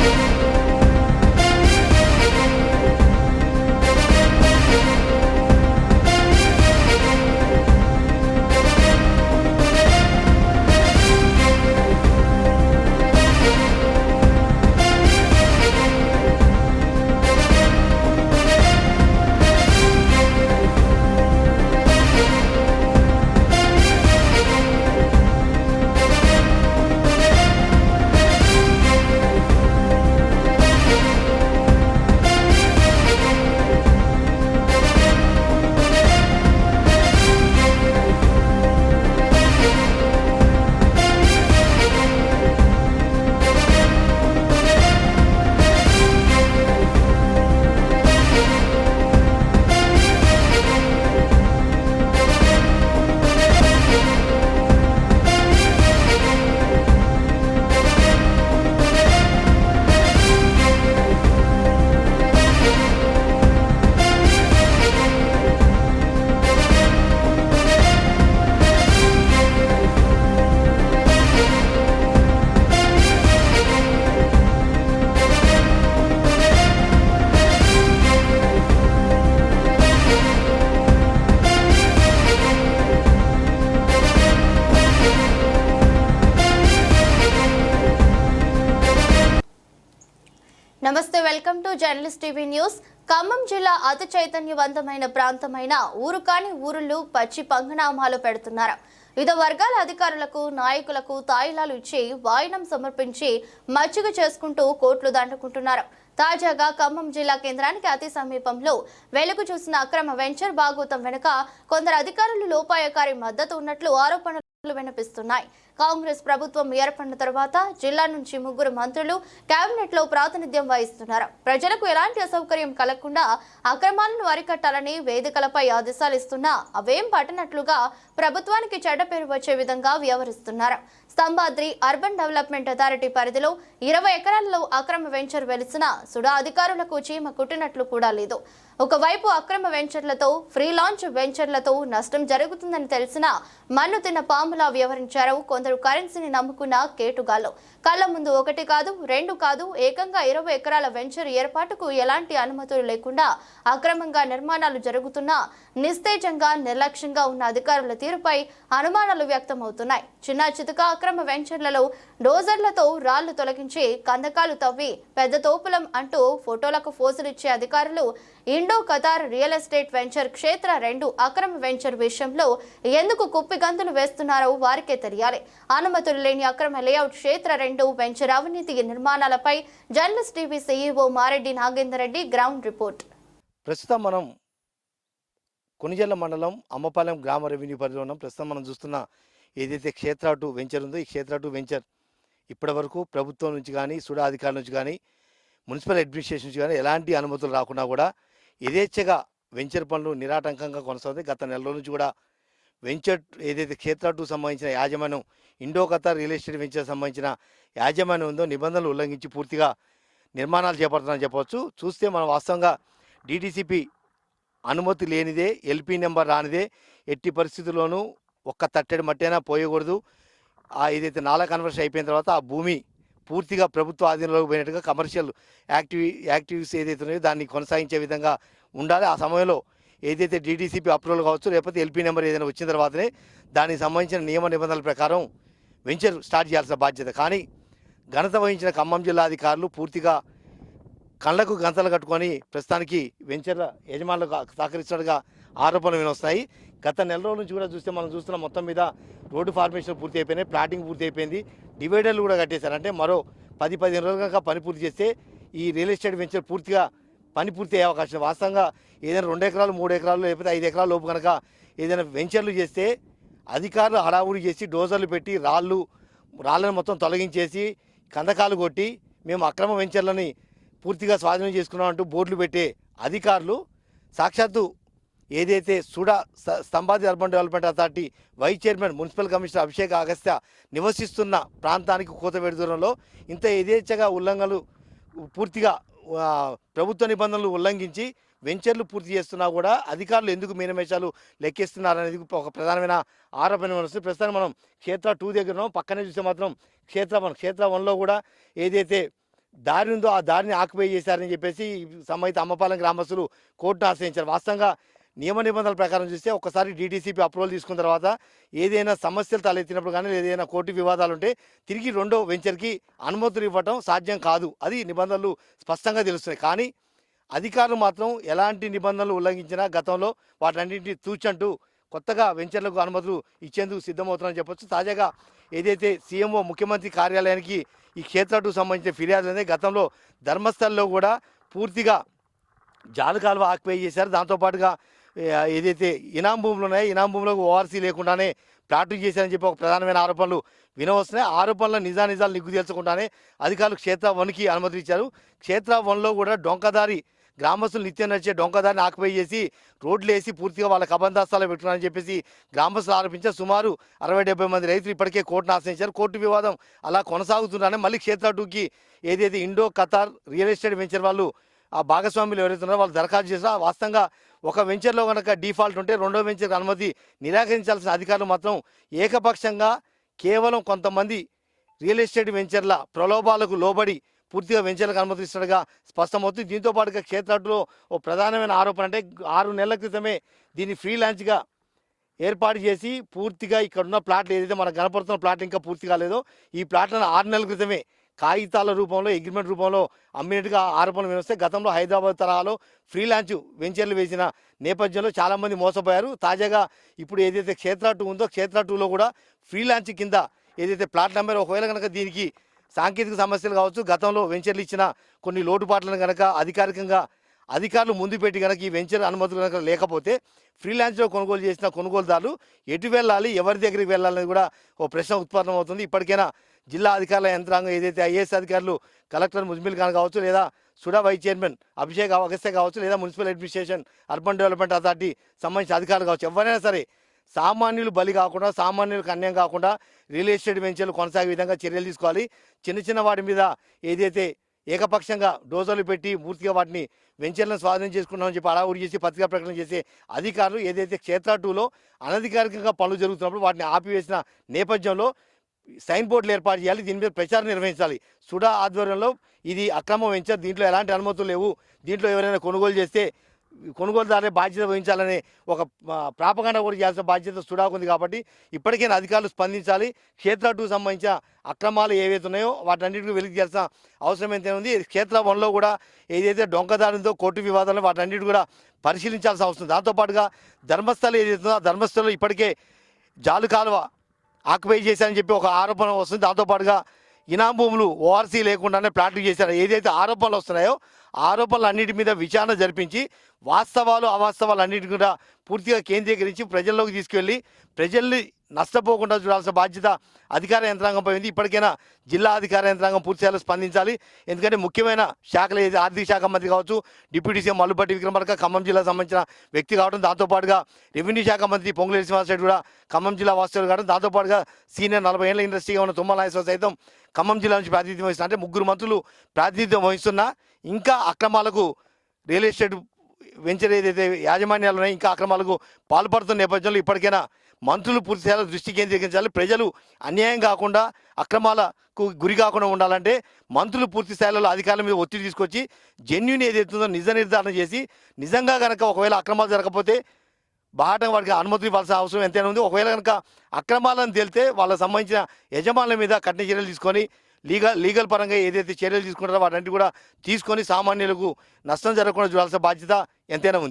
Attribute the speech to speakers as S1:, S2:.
S1: Музика నమస్తే welcome to journalist TV news. Khammam జిల్లా అతి చైతన్యవంతమైన ప్రాంతమైన ఊరు కాని ఊరులు పచ్చి పంగనామాలు పెడుతున్నారు. వివిధ వర్గాల అధికారులకు నాయకులకు తాయిలాలు ఇచ్చి వాయినం సమర్పించి మచ్చిక చేసుకుంటూ కోట్లు దండుకుంటున్నారు. తాజాగా ఖమ్మం జిల్లా కేంద్రానికి అతి సమీపంలో వెలుగు చూసిన అక్రమ వెంచర్ భాగవతం వెనుక కొందరు అధికారులు లోపాయకారి మద్దతు ఉన్నట్లు ఆరోపణలు వినిపిస్తున్నాయి. కాంగ్రెస్ ప్రభుత్వం ఏర్పడిన తర్వాత జిల్లా నుంచి ముగ్గురు మంత్రులు కేబినెట్లో ప్రాతినిధ్యం వహిస్తున్నారు. ప్రజలకు ఎలాంటి అసౌకర్యం కలగకుండా అక్రమాలను అరికట్టాలని వేదికలపై ఆదేశాలు ఇస్తున్నా అవేం పట్టనట్లుగా ప్రభుత్వానికి చెడ్డ పేరు వచ్చే విధంగా వ్యవహరిస్తున్నారు. స్తంభాద్రి అర్బన్ డెవలప్మెంట్ అథారిటీ పరిధిలో ఇరవై ఎకరాల్లో అక్రమ వెంచర్ వెలిసిన సుడా అధికారులకు చీమ కుట్టినట్లు కూడా లేదు. ఒకవైపు అక్రమ వెంచర్లతో ఫ్రీ లాంచ్ వెంచర్లతో నష్టం జరుగుతుందని తెలిసిన మన్ను తిన్న పాములా వ్యవహరించారు. కొందరు కరెన్సీని నమ్ముకున్న కేటుగాళ్ళు. కళ్ళ ముందు ఒకటి కాదు రెండు కాదు ఏకంగా ఇరవై ఎకరాల వెంచర్ ఏర్పాటుకు ఎలాంటి అనుమతులు లేకుండా అక్రమంగా నిర్మాణాలు జరుగుతున్నా నిస్తేజంగా నిర్లక్ష్యంగా ఉన్న అధికారుల తీరుపై అనుమానాలు వ్యక్తమవుతున్నాయి. చిన్న చితక అక్రమ వెంచర్లలో డోజర్లతో రాళ్ళు తొలగించి కందకాలు తవ్వి పెద్ద తోపులం అంటూ ఫోటోలకు ఫోజులిచ్చే అధికారులు Indo Qatar real estate venture క్షేత్ర రెండు అక్రమ వెంచర్ విషయంలో ఎందుకు కుప్పిగంతులు వేస్తున్నారో వారికే తెలియాలి. అనుమతులు లేని అక్రమ లేఅవుట్ క్షేత్ర రెండు వెంచర్ అవినీతి నిర్మాణాలపై journalist TV CEO Mareddy Nagender Reddy ground report.
S2: ప్రస్తుతం మనం కొనిజల్ల మండలం అమ్మపాలెం గ్రామ రెవెన్యూ పరిధిలో ఉన్నాం. ప్రస్తుతం మనం చూస్తున్న ఏదైతే క్షేత్ర టూ వెంచర్ ఉందో ఈ క్షేత్ర టూ వెంచర్ ఇప్పటి వరకు ప్రభుత్వం నుంచి కానీ సుడా అధికారుల నుంచి కానీ మున్సిపల్ అడ్మినిస్ట్రేషన్ నుంచి కానీ ఎలాంటి అనుమతులు రాకుండా కూడా యథేచ్ఛగా వెంచర్ పనులు నిరాటంకంగా కొనసాగుతాయి. గత నెల నుంచి కూడా వెంచర్ ఏదైతే క్షేత్ర టూ సంబంధించిన యాజమాన్యం Indo Qatar real estate venture సంబంధించిన యాజమాన్యం ఉందో నిబంధనలు ఉల్లంఘించి పూర్తిగా నిర్మాణాలు చేపడుతున్నారని చెప్పవచ్చు. చూస్తే మనం వాస్తవంగా డీటీసీపీ అనుమతి లేనిదే ఎల్పీ నెంబర్ రానిదే ఎట్టి పరిస్థితుల్లోనూ ఒక్క తట్టెడు మట్టైనా పోయకూడదు. ఆ ఏదైతే నాలా కన్వర్షన్ అయిపోయిన తర్వాత ఆ భూమి పూర్తిగా ప్రభుత్వ ఆధీనంలోకి పోయినట్టుగా కమర్షియల్ యాక్టివి యాక్టివిటీస్ ఏదైతే ఉన్నాయో దాన్ని కొనసాగించే విధంగా ఉండాలి. ఆ సమయంలో ఏదైతే డీటీసీపీ అప్రూవల్ కావచ్చు లేకపోతే ఎల్పీ నెంబర్ ఏదైనా వచ్చిన తర్వాతనే దానికి సంబంధించిన నియమ నిబంధనల ప్రకారం వెంచర్ స్టార్ట్ చేయాల్సిన బాధ్యత. కానీ ఘనత వహించిన ఖమ్మం జిల్లా అధికారులు పూర్తిగా కళ్ళకు గంతలు కట్టుకొని ప్రస్తుతానికి వెంచర్ల యజమానులకు సహకరిస్తున్నట్టుగా ఆరోపణలు వినొస్తాయి. గత నెల రోజుల నుంచి కూడా చూస్తే మనం చూస్తున్న మొత్తం మీద రోడ్డు ఫార్మేషన్ పూర్తి అయిపోయినాయి ప్లాటింగ్ పూర్తి అయిపోయింది. డివైడర్లు కూడా కట్టేశారు. అంటే మరో పది పదిహేను రోజుల కనుక పని పూర్తి చేస్తే ఈ రియల్ ఎస్టేట్ వెంచర్ పూర్తిగా పని పూర్తి అయ్యే అవకాశం వాస్తవంగా ఏదైనా రెండు ఎకరాలు మూడు ఎకరాలు లేకపోతే ఐదు ఎకరాల లోపు కనుక ఏదైనా వెంచర్లు చేస్తే అధికారులు హడావుడి చేసి డోజర్లు పెట్టి రాళ్ళు రాళ్ళను మొత్తం తొలగించేసి కందకాలు కొట్టి మేము అక్రమ వెంచర్లని పూర్తిగా స్వాధీనం చేసుకున్నామంటూ బోర్డులు పెట్టే అధికారులు సాక్షాత్తు ఏదైతే SUDA Stambhadri urban development authority vice chairman municipal commissioner Abhishek Agastya నివసిస్తున్న ప్రాంతానికి కూతవేడి దూరంలో ఇంత యథేచ్ఛగా ఉల్లంఘనలు పూర్తిగా ప్రభుత్వ నిబంధనలు ఉల్లంఘించి వెంచర్లు పూర్తి చేస్తున్నా కూడా అధికారులు ఎందుకు మీనమేషాలు లెక్కిస్తున్నారనేది ఒక ప్రధానమైన ఆరోపణ వస్తుంది ప్రస్తుతం మనం క్షేత్ర టూ దగ్గర ఉన్నాం. పక్కనే చూస్తే మాత్రం క్షేత్ర వన్ క్షేత్ర వన్లో కూడా ఏదైతే దారి ఉందో ఆ దారిని ఆక్యుపై చేశారని చెప్పేసి సంబంధిత అమ్మపాలెం గ్రామస్తులు కోర్టును ఆశ్రయించారు. వాస్తవంగా నియమ నిబంధనల ప్రకారం చూస్తే ఒకసారి డీటీసీపీ అప్రూవల్ తీసుకున్న తర్వాత ఏదైనా సమస్యలు తలెత్తినప్పుడు కానీ ఏదైనా కోర్టు వివాదాలు ఉంటే తిరిగి రెండో వెంచర్కి అనుమతులు ఇవ్వటం సాధ్యం కాదు. అది నిబంధనలు స్పష్టంగా తెలుస్తున్నాయి. కానీ అధికారులు మాత్రం ఎలాంటి నిబంధనలు ఉల్లంఘించినా గతంలో వాటన్నింటినీ తూచంటూ కొత్తగా వెంచర్లకు అనుమతులు ఇచ్చేందుకు సిద్ధమవుతున్నారని చెప్పొచ్చు. తాజాగా ఏదైతే సీఎంఓ ముఖ్యమంత్రి కార్యాలయానికి ఈ క్షేత్రాలకు సంబంధించిన ఫిర్యాదులు అనేది గతంలో ధర్మస్థల్లో కూడా పూర్తిగా జాలు కాలువ ఆక్యుపై చేశారు. దాంతోపాటుగా ఏదైతే ఇనాం భూములు ఉన్నాయో ఇనాం భూములకు ఓఆర్సీ లేకుండానే ప్లాట్లు చేశారని చెప్పి ఒక ప్రధానమైన ఆరోపణలు వినవస్తున్నాయి. ఆరోపణల నిజానిజాలు నిగ్గు తేల్చకుండానే అధికారులు క్షేత్ర వన్కి అనుమతులు ఇచ్చారు క్షేత్ర వన్లో కూడా డొంకదారి గ్రామస్తులు నిత్యం నడిచే డొంకదారిని ఆక్యుపై చేసి రోడ్లు వేసి పూర్తిగా వాళ్ళ కబందాస్తాలు పెట్టుకున్నారని చెప్పేసి గ్రామస్తులు ఆరోపించారు. సుమారు అరవై డెబ్బై మంది రైతులు ఇప్పటికే కోర్టును ఆశ్రయించారు. కోర్టు వివాదం అలా కొనసాగుతున్నారని మళ్ళీ క్షేత్ర టూకి ఏదైతే Indo Qatar real estate venture వాళ్ళు ఆ భాగస్వాములు ఎవరైతే ఉన్నారో వాళ్ళు దరఖాస్తు చేసినా వాస్తవంగా ఒక వెంచర్లో కనుక డిఫాల్ట్ ఉంటే రెండో వెంచర్కి అనుమతి నిరాకరించాల్సిన అధికారులు మాత్రం ఏకపక్షంగా కేవలం కొంతమంది రియల్ ఎస్టేట్ వెంచర్ల ప్రలోభాలకు లోబడి పూర్తిగా వెంచర్లకు అనుమతిస్తాడుగా స్పష్టమవుతుంది. దీంతో పాటుగా క్షేత్రాటులో ఓ ప్రధానమైన ఆరోపణ అంటే ఆరు నెలల క్రితమే దీన్ని ఫ్రీలాన్స్గా ఏర్పాటు చేసి పూర్తిగా ఇక్కడ ఉన్న ప్లాట్లు ఏదైతే మనకు కనపడుతున్న ప్లాట్ ఇంకా పూర్తి కాలేదో ఈ ప్లాట్లను ఆరు నెలల క్రితమే కాగితాల రూపంలో అగ్రిమెంట్ రూపంలో అమ్మినట్టుగా ఆరోపణలు వినిస్తే గతంలో హైదరాబాద్ తరహాలో ఫ్రీలాంచ్ వెంచర్లు వేసిన నేపథ్యంలో చాలామంది మోసపోయారు. తాజాగా ఇప్పుడు ఏదైతే క్షేత్ర టూ ఉందో క్షేత్ర టూలో కూడా ఫ్రీలాంచ్ కింద ఏదైతే ప్లాట్ నెంబర్ ఒకవేళ కనుక దీనికి సాంకేతిక సమస్యలు కావచ్చు గతంలో వెంచర్లు ఇచ్చిన కొన్ని లోటుపాట్లను కనుక అధికారికంగా అధికారులు ముందు పెట్టి కనుక ఈ వెంచర్ అనుమతులు కనుక లేకపోతే ఫ్రీలాన్స్లో కొనుగోలు చేసిన కొనుగోలుదారులు ఎటు వెళ్ళాలి ఎవరి దగ్గరికి వెళ్ళాలని కూడా ఓ ప్రశ్న ఉత్పన్నమవుతుంది. ఇప్పటికైనా జిల్లా అధికారుల యంత్రాంగం ఏదైతే ఐఏఎస్ అధికారులు కలెక్టర్ ముజ్మిల్ ఖాన్ కావచ్చు లేదా సుడా వైస్ చైర్మన్ అభిషేక్ అగస్త్య కావచ్చు లేదా municipal administration urban development authority సంబంధించిన అధికారులు కావచ్చు ఎవరైనా సరే సామాన్యులు బలి కాకుండా సామాన్యులకు అన్యాయం కాకుండా రియల్ ఎస్టేట్ వెంచర్లు కొనసాగే విధంగా చర్యలు తీసుకోవాలి. చిన్న చిన్న వాటి మీద ఏదైతే ఏకపక్షంగా డోజర్లు పెట్టి పూర్తిగా వాటిని వెంచర్లను స్వాధీనం చేసుకున్నామని చెప్పి అడావుడి చేసి పత్రికా ప్రకటన చేసే అధికారులు ఏదైతే క్షేత్ర టూలో అనధికారికంగా పనులు జరుగుతున్నప్పుడు వాటిని ఆపివేసిన నేపథ్యంలో సైన్ బోర్డులు ఏర్పాటు చేయాలి దీని మీద ప్రచారం నిర్వహించాలి. సుడా ఆధ్వర్యంలో ఇది అక్రమ వెంచర్ దీంట్లో ఎలాంటి అనుమతులు లేవు. దీంట్లో ఎవరైనా కొనుగోలు చేస్తే కొనుగోలుదారులే బాధ్యత వహించాలనే ఒక ప్రాపగండ కూడా చేయాల్సిన బాధ్యత సుడాకు ఉంది కాబట్టి ఇప్పటికైనా అధికారులు స్పందించాలి. క్షేత్ర టూ సంబంధించిన అక్రమాలు ఏవైతే ఉన్నాయో వాటన్నిటిని వెలికి చేయాల్సిన అవసరం ఎంత ఉంది. క్షేత్ర వన్లో కూడా ఏదైతే డొంకదారులతో కోర్టు వివాదాలు వాటన్నిటి కూడా పరిశీలించాల్సిన అవసరం దాంతోపాటుగా ధర్మస్థలం ఏదైతే ఉందో ఆ ధర్మస్థలం ఇప్పటికే జాలు కాలువ ఆక్యుపై చేశారని చెప్పి ఒక ఆరోపణ వస్తుంది. దాంతోపాటుగా ఇనాం భూములు ఓఆర్సీ లేకుండానే ప్లాట్లు చేశారు. ఏదైతే ఆరోపణలు వస్తున్నాయో ఆరోపణలు అన్నిటి మీద విచారణ జరిపించి వాస్తవాలు అవాస్తవాలు అన్నిటి కూడా పూర్తిగా కేంద్రీకరించి ప్రజల్లోకి తీసుకెళ్ళి ప్రజల్ని నష్టపోకుండా చూడాల్సిన బాధ్యత అధికార యంత్రాంగంపై ఉంది. ఇప్పటికైనా జిల్లా అధికార యంత్రాంగం పూర్తిస్థాయిలో స్పందించాలి. ఎందుకంటే ముఖ్యమైన శాఖలు ఏది? ఆర్థిక శాఖ మంత్రి కావచ్చు డిప్యూటీ సీఎం మల్లుపట్టి విక్రమార్క ఖమ్మం జిల్లా సంబంధించిన వ్యక్తి కావడం దాంతోపాటుగా రెవెన్యూ శాఖ మంత్రి పొంగులేటి శ్రీనివాసరెడ్డి కూడా ఖమ్మం జిల్లా వాస్తవులు కావడం దాంతోపాటుగా సీనియర్ నలభై ఏళ్ళ ఇండస్ట్రీగా ఉన్న తుమ్మల నాగేశ్వర సైతం ఖమ్మం జిల్లా నుంచి ప్రాతినిధ్యం వహిస్తున్నారు. అంటే ముగ్గురు మంత్రులు ప్రాతినిధ్యం వహిస్తున్నా ఇంకా అక్రమాలకు రియల్ ఎస్టేట్ వెంచర్ ఏదైతే యాజమాన్యాలు ఉన్నాయి ఇంకా అక్రమాలకు పాల్పడుతున్న నేపథ్యంలో ఇప్పటికైనా మంత్రులు పూర్తి స్థాయిలో దృష్టి కేంద్రీకరించాలి. ప్రజలు అన్యాయం కాకుండా అక్రమాలకు గురి కాకుండా ఉండాలంటే మంత్రులు పూర్తి స్థాయిలో అధికారుల మీద ఒత్తిడి తీసుకొచ్చి జెన్యున్ ఏదైతుందో నిజ నిర్ధారణ చేసి నిజంగా కనుక ఒకవేళ అక్రమాలు జరగకపోతే బాటం వాడికి అనుమతులు ఇవ్వాల్సిన అవసరం ఎంతైనా ఉంది. ఒకవేళ కనుక అక్రమాలను తేలితే వాళ్ళకి సంబంధించిన యజమానుల మీద కఠిన చర్యలు తీసుకొని లీగల్ లీగల్ పరంగా ఏదైతే చర్యలు తీసుకుంటారో వాటన్నిటి కూడా తీసుకొని సామాన్యులకు నష్టం జరగకుండా చూడాల్సిన బాధ్యత ఎంతైనా ఉంది.